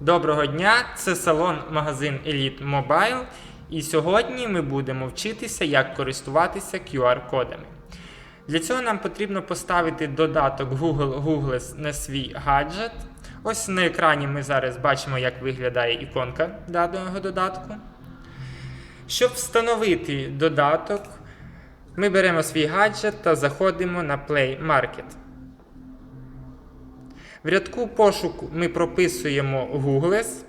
Доброго дня! Це салон-магазин Elite Mobile. І сьогодні ми будемо вчитися, як користуватися QR-кодами. Для цього нам потрібно поставити додаток Google Google на свій гаджет. Ось на екрані ми зараз бачимо, як виглядає іконка даного додатку. Щоб встановити додаток, ми беремо свій гаджет та заходимо на Play Market. В рядку пошуку ми прописуємо Googles.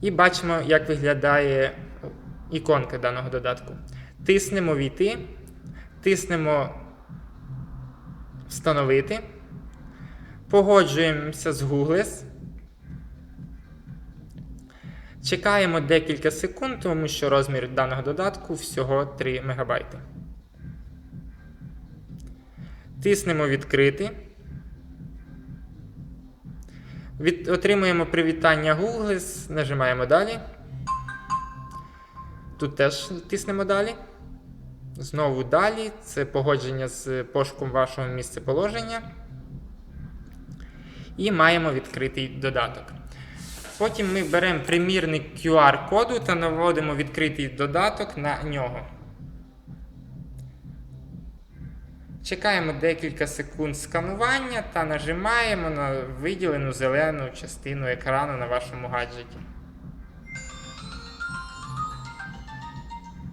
І бачимо, як виглядає іконка даного додатку. Тиснемо Війти, тиснемо Встановити. Погоджуємося з Googles. Чекаємо декілька секунд, тому що розмір даного додатку всього 3 МБ. Тиснемо відкрити. Від, отримуємо привітання Google, нажимаємо далі. Тут теж тиснемо далі. Знову далі. Це погодження з пошуком вашого місцеположення. І маємо відкритий додаток. Потім ми беремо примірник QR-коду та наводимо відкритий додаток на нього. Чекаємо декілька секунд сканування та нажимаємо на виділену зелену частину екрану на вашому гаджеті.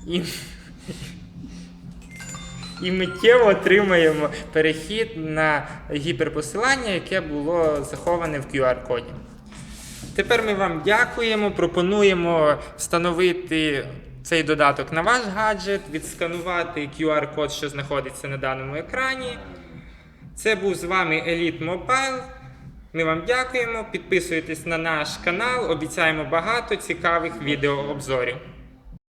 І, і миттєво отримаємо перехід на гіперпосилання, яке було заховане в QR-коді. Тепер ми вам дякуємо, пропонуємо встановити цей додаток на ваш гаджет, відсканувати QR-код, що знаходиться на даному екрані. Це був з вами Elite Mobile. Ми вам дякуємо. Підписуйтесь на наш канал, обіцяємо багато цікавих відеообзорів.